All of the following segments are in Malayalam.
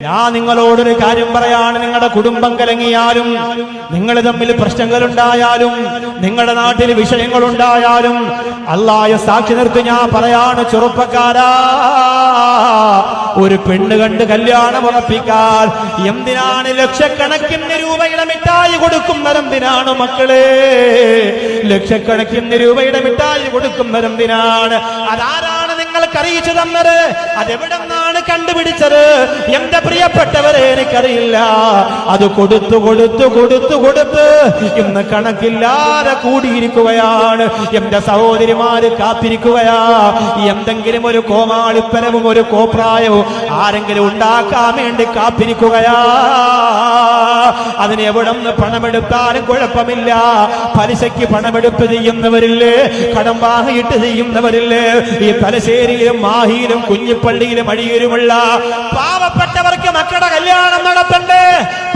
ഞാൻ നിങ്ങളോടൊരു കാര്യം പറയാണ്. നിങ്ങളുടെ കുടുംബം കലങ്ങിയാലും നിങ്ങൾ തമ്മിൽ പ്രശ്നങ്ങൾ ഉണ്ടായാലും നിങ്ങളുടെ നാട്ടിൽ വിഷയങ്ങൾ ഉണ്ടായാലും അല്ലായ സാക്ഷി നിർത്തി ഞാൻ പറയാണ് ചെറുപ്പക്കാരാ ഒരു പെണ്ണ് കണ്ട് കല്യാണം ഉറപ്പിക്കാൻ എന്തിനാണ് ലക്ഷക്കണക്കിന് രൂപയുടെ മിഠായി കൊടുക്കുന്നതെന്തിനാണ് മക്കളെ? ലക്ഷക്കണക്കിന് രൂപയുടെ മിഠായി കൊടുക്കുന്നതെന്തിനാണ് അതാരാണ് നിങ്ങൾക്ക് അറിയിച്ചു തന്നത്? അതെവിടെ നിന്നാണ് കണ്ടുപിടിച്ചത്? എന്റെ പ്രിയപ്പെട്ടവരെ എനിക്കറിയില്ല. അത് കൊടുത്തു കൊടുത്തു കൊടുത്തു കൊടുത്ത് ഇന്ന് കണക്കില്ലാതെ കൂടിയിരിക്കുകയാണ്. എന്റെ സഹോദരിമാര് കാത്തിരിക്കുകയാ. എന്തെങ്കിലും ഒരു കോമാളിപ്പരവും ഒരു കോപ്രായവും ആരെങ്കിലും ഉണ്ടാക്കാൻ വേണ്ടി കാത്തിരിക്കുകയാ. അതിന് എവിടെ നിന്ന് പണമെടുത്താലും കുഴപ്പമില്ല. പലിശയ്ക്ക് പണമെടുപ്പ് ചെയ്യുന്നവരില്ലേ? കടം വാങ്ങിയിട്ട് ചെയ്യുന്നവരില്ലേ? ഈ തലശ്ശേരിയിലും മാഹിയിലും കുഞ്ഞിപ്പള്ളിയിലും അഴിയൂരുമുള്ള പാവപ്പെട്ടവർക്ക് മക്കളുടെ കല്യാണം നടത്തണ്ടേ?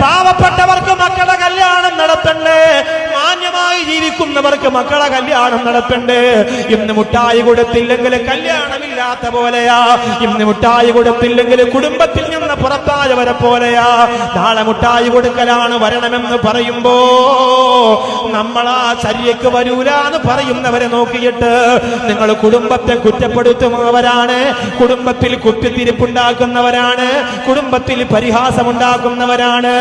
പാവപ്പെട്ടവർക്ക് മക്കളുടെ കല്യാണം നടത്തണ്ടേ? മാന്യമായി ജീവിക്കുന്നവർക്ക് മക്കളെ കല്യാണം നടത്തണ്ടേ? ഇന്ന് മുട്ടായി കൊടുത്തില്ലെങ്കിൽ കല്യാണമില്ലാത്ത പോലെയാ. ഇന്ന് മുട്ടായി കൊടുത്തില്ലെങ്കിൽ കുടുംബത്തിൽ നിന്ന് പുറത്തായവരെ പോലെയാ. നാളെ മുട്ടായി കൊടുക്കലാണ് വരണമെന്ന് പറയുമ്പോ നമ്മളാ ശരിയക്ക് വരൂല പറയുന്നവരെ നോക്കിയിട്ട് നിങ്ങൾ കുടുംബത്തെ കുറ്റപ്പെടുത്തുന്നവരാണ് കുടുംബത്തിൽ കുത്തിത്തിരിപ്പുണ്ടാക്കുന്നവരാണ് കുടുംബത്തിൽ പരിഹാസമുണ്ടാക്കുന്നവരാണ്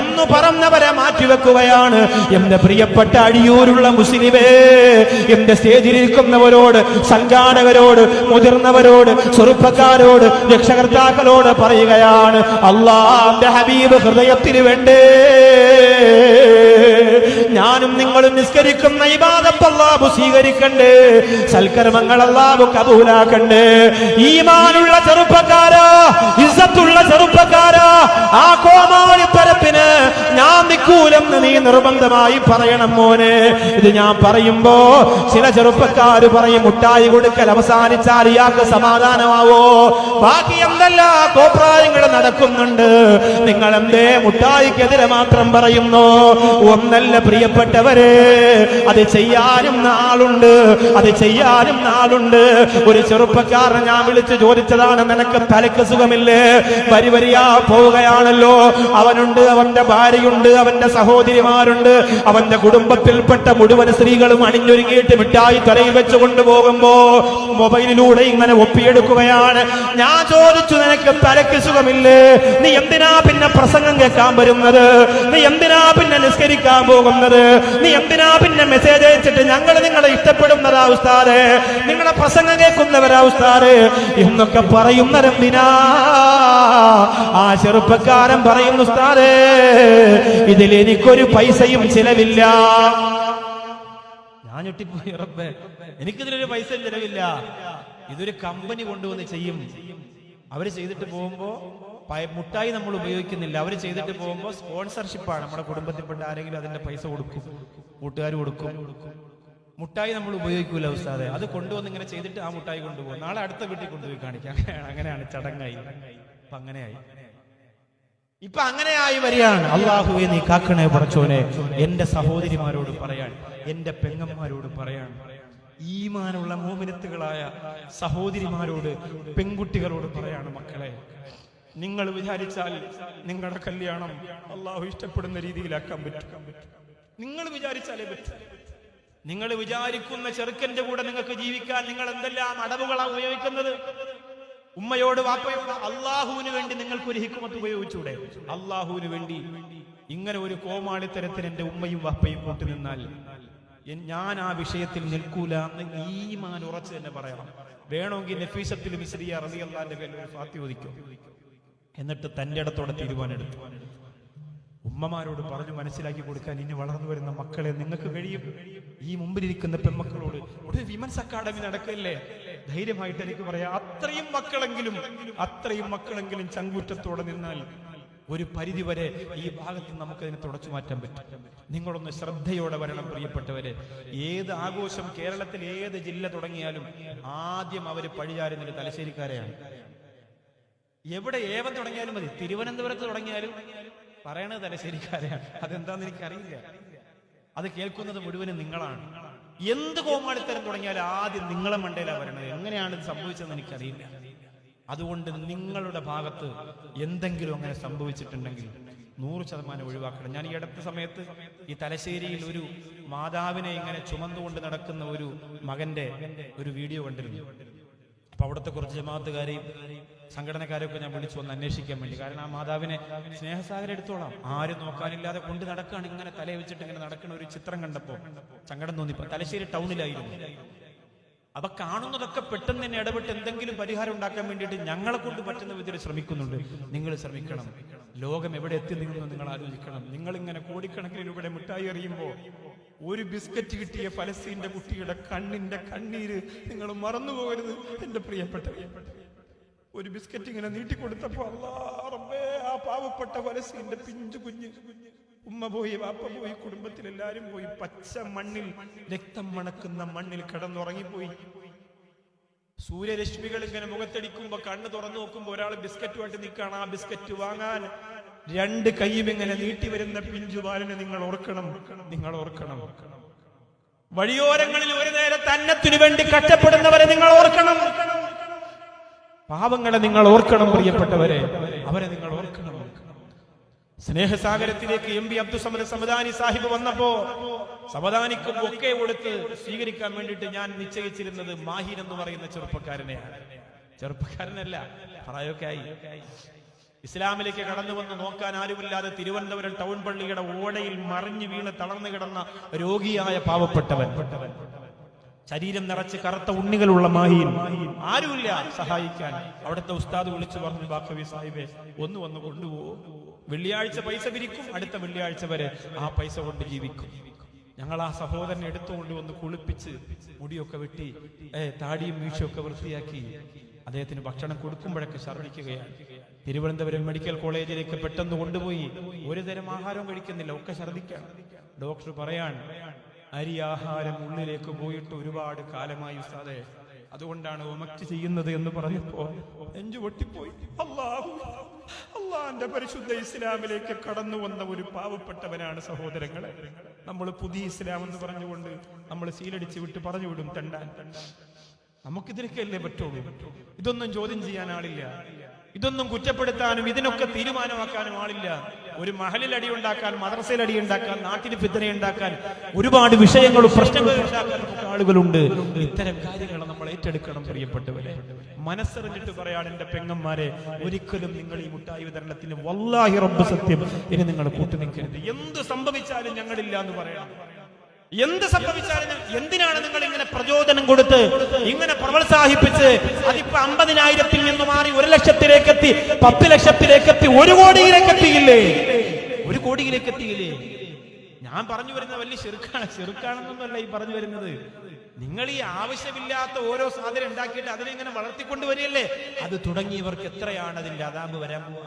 എന്ന് പറഞ്ഞവരെ മാറ്റിവെക്കുകയാണ്. എന്റെ പ്രിയപ്പെട്ട അടിയൂരുള്ള മുസ്ലിമേ എന്റെ സ്റ്റേജിലിരിക്കുന്നവരോട് സംഘാടകരോട് മുതിർന്നവരോട് ചെറുപ്പക്കാരോട് രക്ഷകർത്താക്കളോട് പറയുകയാണ് അള്ളാന്റെ ഹബീബ് ഹൃദയത്തിന് വേണ്ടേ. നിങ്ങളും നിസ്കരിക്കുന്ന ഇബാദത്ത് അല്ലാഹു സ്വീകരിക്കണ്ടേ. സൽക്കർമ്മങ്ങൾ അല്ലാഹു കബൂലാക്കണ്ടേ. ഈമാനുള്ള ചെറുപ്പക്കാരാ ഇസത്തുള്ള ചെറുപ്പക്കാരാ. ആ കോമാളി പരപ്പിന് ഞാൻ നിക്കൂലെന്ന് നീ നിർബന്ധമായി പറയണം മോനെ. ഇത് ഞാൻ പറയുമ്പോ ചില ചെറുപ്പക്കാർ പറയും മുട്ടായി കൊടുക്കൽ അവസാനിച്ചാൽ ഇയാൾക്ക് സമാധാനമാവോ? ബാക്കി എന്തെല്ലാം കോപ്രായങ്ങൾ നടക്കുന്നുണ്ട്. നിങ്ങൾ എന്തേ മുട്ടായിക്കെതിരെ മാത്രം പറയുന്നു? ഒന്നല്ല പ്രിയപ്പെട്ടവരെ അത് ചെയ്യാനും നാളുണ്ട്. അത് ചെയ്യാനും നാളുണ്ട്. ഒരു ചെറുപ്പക്കാരൻ ഞാൻ വിളിച്ച് ചോദിച്ചതാണ് നിനക്ക് തലക്ക് സുഖമില്ലേ? വരി വരിയാ പോവുകയാണല്ലോ. അവനുണ്ട് അവന്റെ ഭാര്യയുണ്ട് അവന്റെ സഹോദരിമാരുണ്ട്. അവന്റെ കുടുംബത്തിൽപ്പെട്ട മുഴുവൻ സ്ത്രീകളും അണിഞ്ഞൊരുങ്ങിയിട്ട് മിഠായി തലയിൽ വെച്ച് കൊണ്ടുപോകുമ്പോ മൊബൈലിലൂടെ ഇങ്ങനെ ഒപ്പിയെടുക്കുകയാണ്. ഞാൻ ചോദിച്ചു നിനക്ക് തലക്ക് സുഖമില്ലേ? നീ എന്തിനാ പിന്നെ പ്രസംഗം കേൾക്കാൻ വരുന്നത്? നീ എന്തിനാ പിന്നെ നിസ്കരിക്കാൻ പോകുന്നത്? നീ എന്തിനാ പിന്നെ മെസ്സേജ് അയച്ചിട്ട് ഞങ്ങൾ നിങ്ങളെ ഇഷ്ടപ്പെടുന്നതാ ഉസ്താദേ. നിങ്ങളെ പ്രസംഗം കേൾക്കുന്നവരാ ഉസ്താദേ. എന്നൊക്കെ പറയുന്നവരെന്തിനാ ആ ചെറുപ്പക്കാരൻ പറയുന്നു ഉസ്താദേ ഇതിൽ എനിക്കൊരു പൈസയും ചിലവില്ല. ഞാൻ ഞൊട്ടിപ്പോയി റബ്ബേ. എനിക്കിതിലൊരു പൈസ ചിലവില്ല. ഇതൊരു കമ്പനി കൊണ്ടുവന്ന് ചെയ്യും. അവർ ചെയ്തിട്ട് പോകുമ്പോ മുട്ടായി നമ്മൾ ഉപയോഗിക്കുന്നില്ല. അവർ ചെയ്തിട്ട് പോകുമ്പോൾ സ്പോൺസർഷിപ്പാണ് നമ്മുടെ കുടുംബത്തിൽപ്പെട്ട ആരെങ്കിലും അതിന്റെ പൈസ കൊടുക്കും. കൂട്ടുകാർ കൊടുക്കും. മുട്ടായി നമ്മൾ ഉപയോഗിക്കൂല ഉസ്താദെ. അത് കൊണ്ടുവന്ന് ഇങ്ങനെ ചെയ്തിട്ട് ആ മുട്ടായി കൊണ്ടുപോകും. നാളെ അടുത്ത വീട്ടിൽ കൊണ്ടുപോയി കാണിക്കാം. അങ്ങനെയാണ് ചടങ്ങായി. അപ്പൊ അങ്ങനെയായി. ഇപ്പൊ അങ്ങനെയായി വരികയാണ്. അള്ളാഹുവെ നീ കാക്കണേ പറച്ചോനെ എന്റെ സഹോദരിമാരോട് പറയാൻ എന്റെ പെങ്ങന്മാരോട് പറയാൻ ഈമാനുള്ള മോമിനത്തുകളായ സഹോദരിമാരോട് പെൺകുട്ടികളോട് പറയാണ് മക്കളെ. നിങ്ങൾ വിചാരിച്ചാൽ നിങ്ങളുടെ കല്യാണം അള്ളാഹു ഇഷ്ടപ്പെടുന്ന രീതിയിലാക്കാൻ പറ്റും. നിങ്ങൾ വിചാരിച്ചാലേ പറ്റും. നിങ്ങൾ വിചാരിക്കുന്ന ചെറുക്കന്റെ കൂടെ നിങ്ങൾക്ക് ജീവിക്കാൻ നിങ്ങൾ എന്തെല്ലാം അടവുകളാണ് ഉപയോഗിക്കുന്നത്? ഉമ്മയോട് വാപ്പയോട് അള്ളാഹുവിന് വേണ്ടി നിങ്ങൾക്ക് ഒരു ഹിക്കുമത്ത് ഉപയോഗിച്ചൂടെ? അള്ളാഹുവിന് വേണ്ടി ഇങ്ങനെ ഒരു കോമാളിത്തരത്തിന് എന്റെ ഉമ്മയും വാപ്പയും കൂട്ടി നിന്നാൽ ഞാൻ ആ വിഷയത്തിൽ നിൽക്കൂല എന്ന് ഈമാൻ ഉറച്ചു തന്നെ പറയണം. വേണമെങ്കിൽ നഫീസത്തിൽ മിസ്രിയ റബി അള്ളാന്റെ പേരിൽ ഒരു ഫാത്തി എന്നിട്ട് തന്റെ ഇടത്തോടെ തീരുമാനമെടുത്തു. ഉമ്മമാരോട് പറഞ്ഞു മനസ്സിലാക്കി കൊടുക്കാൻ ഇനി വളർന്നു വരുന്ന മക്കളെ നിങ്ങൾക്ക് കഴിയും. ഈ മുമ്പിലിരിക്കുന്ന പെൺമക്കളോട് ഒരു വിമൻസ് അക്കാഡമി നടക്കില്ലേ? ധൈര്യമായിട്ട് എനിക്ക് പറയാം അത്രയും മക്കളെങ്കിലും അത്രയും മക്കളെങ്കിലും ചങ്കൂറ്റത്തോടെ നിന്നാൽ ഒരു പരിധി വരെ ഈ ഭാഗത്ത് നമുക്ക് അതിനെ തുടച്ചു മാറ്റാൻ പറ്റും. നിങ്ങളൊന്ന് ശ്രദ്ധയോടെ വരണം പ്രിയപ്പെട്ടവരെ. ഏത് ആഘോഷം കേരളത്തിൽ ഏത് ജില്ല തുടങ്ങിയാലും ആദ്യം അവർ പഴിചാരുന്നത് തലശ്ശേരിക്കാരെയാണ്. എവിടെ ഏവൻ തുടങ്ങിയാലും മതി. തിരുവനന്തപുരത്ത് തുടങ്ങിയാലും പറയണത് തലശ്ശേരിക്കാരെയാണ് അതെന്താന്ന് എനിക്കറിയില്ല. അത് കേൾക്കുന്നത് മുഴുവനും നിങ്ങളാണ്. എന്ത് കോമാളിത്തരം തുടങ്ങിയാലും ആദ്യം നിങ്ങളെ മണ്ടയിലാണ് വരണത്. എങ്ങനെയാണ് ഇത് സംഭവിച്ചതെന്ന് എനിക്കറിയില്ല. അതുകൊണ്ട് നിങ്ങളുടെ ഭാഗത്ത് എന്തെങ്കിലും അങ്ങനെ സംഭവിച്ചിട്ടുണ്ടെങ്കിൽ നൂറ് ശതമാനം ഒഴിവാക്കണം. ഞാൻ ഈ അടുത്ത സമയത്ത് ഈ തലശ്ശേരിയിൽ ഒരു മാതാവിനെ ഇങ്ങനെ ചുമന്നുകൊണ്ട് നടക്കുന്ന ഒരു മകന്റെ ഒരു വീഡിയോ കണ്ടിരുന്നു. അപ്പൊ അവിടുത്തെ കുറച്ച് ജമാഅത്തുകാരെയും സംഘടനക്കാരെയൊക്കെ ഞാൻ വിളിച്ചു വന്ന് അന്വേഷിക്കാൻ വേണ്ടി. കാരണം ആ മാതാവിനെ സ്നേഹസാഗരം എടുത്തോളാം. ആരും നോക്കാനില്ലാതെ കൊണ്ട് നടക്കുകയാണ് ഇങ്ങനെ തലയെ വെച്ചിട്ട് ഇങ്ങനെ നടക്കുന്ന ഒരു ചിത്രം കണ്ടപ്പോ സങ്കടം തോന്നിപ്പോ തലശ്ശേരി ടൗണിലായിരുന്നു. അപ്പൊ കാണുന്നതൊക്കെ പെട്ടെന്ന് തന്നെ ഇടപെട്ട് എന്തെങ്കിലും പരിഹാരം ഉണ്ടാക്കാൻ വേണ്ടിയിട്ട് ഞങ്ങളെ കൊണ്ട് പറ്റുന്ന വിധത്തിൽ ശ്രമിക്കുന്നുണ്ട്. നിങ്ങൾ ശ്രമിക്കണം. ലോകം എവിടെ എത്തി നിന്നു നിങ്ങൾ ആലോചിക്കണം. നിങ്ങൾ ഇങ്ങനെ കോടിക്കണക്കിന് ഇവിടെ മിഠായി എറിയുമ്പോ ഒരു ബിസ്ക്കറ്റ് കിട്ടിയ ഫലസ്തീന്റെ കുട്ടിയുടെ കണ്ണിന്റെ കണ്ണീര് നിങ്ങൾ മറന്നു പോകരുത് എന്റെ പ്രിയപ്പെട്ട ഒരു ബിസ്ക്കറ്റ് ഇങ്ങനെ നീട്ടിക്കൊടുത്തപ്പോ അല്ലാ റബ്ബേ ആ പാവപ്പെട്ട ഫലസ്തീന്റെ പിഞ്ചു കുഞ്ഞ്. ഉമ്മ പോയി വാപ്പ പോയി കുടുംബത്തിൽ എല്ലാരും പോയി പച്ച മണ്ണിൽ രക്തം മണക്കുന്ന മണ്ണിൽ കിടന്നുറങ്ങിപ്പോയി. സൂര്യരശ്മികൾ ഇങ്ങനെ മുഖത്തടിക്കുമ്പോ കണ്ണ് തുറന്നു നോക്കുമ്പോ ഒരാൾ ബിസ്ക്കറ്റുമായിട്ട് നിൽക്കുകയാണ് ആ ബിസ്ക്കറ്റ് വാങ്ങാൻ. രണ്ട് കൈയും ഇങ്ങനെ നീട്ടി വരുന്ന പിഞ്ചുപാലിനെ നിങ്ങൾ ഓർക്കണം. നിങ്ങൾ ഓർക്കണം. വഴിയോരങ്ങളിൽ ഒരു നേരത്തെ അന്നത്തിനു വേണ്ടി കഷ്ടപ്പെടുന്നവരെ നിങ്ങൾ ഓർക്കണം. പാവങ്ങളെ നിങ്ങൾ ഓർക്കണം പ്രിയപ്പെട്ടവരെ. അവരെ നിങ്ങൾ ഓർക്കണം. സ്നേഹസാഗരത്തിലേക്ക് എം പി അബ്ദുസമദ് സമദാനി സാഹിബ് വന്നപ്പോ സമദാനിക്ക് ഒക്കെ കൊടുത്ത് സ്വീകരിക്കാൻ വേണ്ടിയിട്ട് ഞാൻ നിശ്ചയിച്ചിരുന്നത് മാഹിർ എന്ന് പറയുന്ന ചെറുപ്പക്കാരനെയാണ്. ചെറുപ്പക്കാരനല്ല പ്രായമൊക്കെ ആയി. ഇസ്ലാമിലേക്ക് കടന്നു വന്ന് നോക്കാൻ ആരുമില്ലാതെ തിരുവനന്തപുരം ടൗൺ പള്ളിയുടെ ഓടയിൽ മറിഞ്ഞു വീണ് തളർന്നു കിടന്ന രോഗിയായ പാവപ്പെട്ടവൻ. ശരീരം നിറച്ച് കറുത്ത ഉണ്ണികളുള്ള മാഹിയിൽ ആരുമില്ല സഹായിക്കാൻ. അവിടുത്തെ ഉസ്താദ് വിളിച്ചു പറഞ്ഞു ബാക്കവി സാഹിബെ ഒന്ന് വന്ന് കൊണ്ടുപോകൂ വെള്ളിയാഴ്ച പൈസ പിരിക്കും അടുത്ത വെള്ളിയാഴ്ച വരെ ആ പൈസ കൊണ്ട് ജീവിക്കും. ഞങ്ങൾ ആ സഹോദരനെ എടുത്തുകൊണ്ട് വന്ന് കുളിപ്പിച്ച് മുടിയൊക്കെ വെട്ടി ഏ താടിയും വീഴ്ചയൊക്കെ വൃത്തിയാക്കി അദ്ദേഹത്തിന് ഭക്ഷണം കൊടുക്കുമ്പോഴൊക്കെ ഛർദ്ദിക്കുകയാണ് തിരുവനന്തപുരം മെഡിക്കൽ കോളേജിലേക്ക് പെട്ടെന്ന് കൊണ്ടുപോയി ഒരു തരം ആഹാരവും കഴിക്കുന്നില്ല. ഒക്കെ ഛർദിക്കാം ഡോക്ടർ പറയാൻ അരി ആഹാരം ഉള്ളിലേക്ക് പോയിട്ട് ഒരുപാട് കാലമായി ഉസ്താദെ അതുകൊണ്ടാണ് ഒമക്ട് ചെയ്യുന്നത് എന്ന് പറഞ്ഞപ്പോ നെഞ്ചു പൊട്ടിപ്പോയി. അള്ളാഹു അള്ളാന്റെ പരിശുദ്ധ ഇസ്ലാമിലേക്ക് കടന്നു വന്ന ഒരു പാവപ്പെട്ടവനാണ് സഹോദരങ്ങളെ. നമ്മൾ പുതിയ ഇസ്ലാം എന്ന് പറഞ്ഞുകൊണ്ട് നമ്മൾ സീലടിച്ച് വിട്ട് പറഞ്ഞു വിടും തണ്ടാൻ നമുക്കിതിനൊക്കെയല്ലേ പറ്റുള്ളൂ? ഇതൊന്നും ചോദ്യം ചെയ്യാൻ ആളില്ല. ഇതൊന്നും കുറ്റപ്പെടുത്താനും ഇതിനൊക്കെ തീരുമാനമാക്കാനും ആളില്ല. ഒരു മഹലിൽ അടി ഉണ്ടാക്കാൻ മദ്രസയിൽ അടി ഉണ്ടാക്കാൻ നാട്ടിൽ പിത്തന ഉണ്ടാക്കാൻ ഒരുപാട് വിഷയങ്ങളും പ്രശ്നങ്ങളും ഉണ്ടാക്കാൻ ആളുകളുണ്ട്. ഇത്തരം കാര്യങ്ങൾ നമ്മൾ ഏറ്റെടുക്കണം പ്രിയപ്പെട്ടവരെ. മനസ്സറിഞ്ഞിട്ട് പറയാൻ എന്റെ പെങ്ങന്മാരെ ഒരിക്കലും നിങ്ങൾ ഈ മുട്ടായി വിതരണത്തിന് വല്ലാഹി റബ്ബ് സത്യം ഇനി നിങ്ങൾ കൂട്ടുനിൽക്കരുത്. എന്ത് സംഭവിച്ചാലും ഞങ്ങളില്ല എന്ന് പറയണം. എന്ത് സംഭവിച്ചാലും എന്തിനാണ് നിങ്ങൾ ഇങ്ങനെ പ്രചോദനം കൊടുത്ത് ഇങ്ങനെ പ്രോത്സാഹിപ്പിച്ച് അതിപ്പോ അമ്പതിനായിരത്തിൽ നിന്ന് മാറി ഒരു ലക്ഷത്തിലേക്ക് എത്തി പത്ത് ലക്ഷത്തിലേക്ക് എത്തി ഒരു കോടിയിലേക്ക് എത്തിയില്ലേ ഒരു കോടിയിലേക്ക് എത്തിയില്ലേ ഞാൻ പറഞ്ഞു വരുന്ന വലിയ ചെറുക്കാണ് ചെറുക്കാണെന്നൊന്നുമല്ല ഈ പറഞ്ഞു വരുന്നത്. നിങ്ങൾ ഈ ആവശ്യമില്ലാത്ത ഓരോ സാധനം ഉണ്ടാക്കിയിട്ട് അതിനെ ഇങ്ങനെ വളർത്തിക്കൊണ്ട് വരികയല്ലേ അത് തുടങ്ങിയവർക്ക് എത്രയാണ് അതിന്റെ അതാമ്പ് വരാൻ പോവാ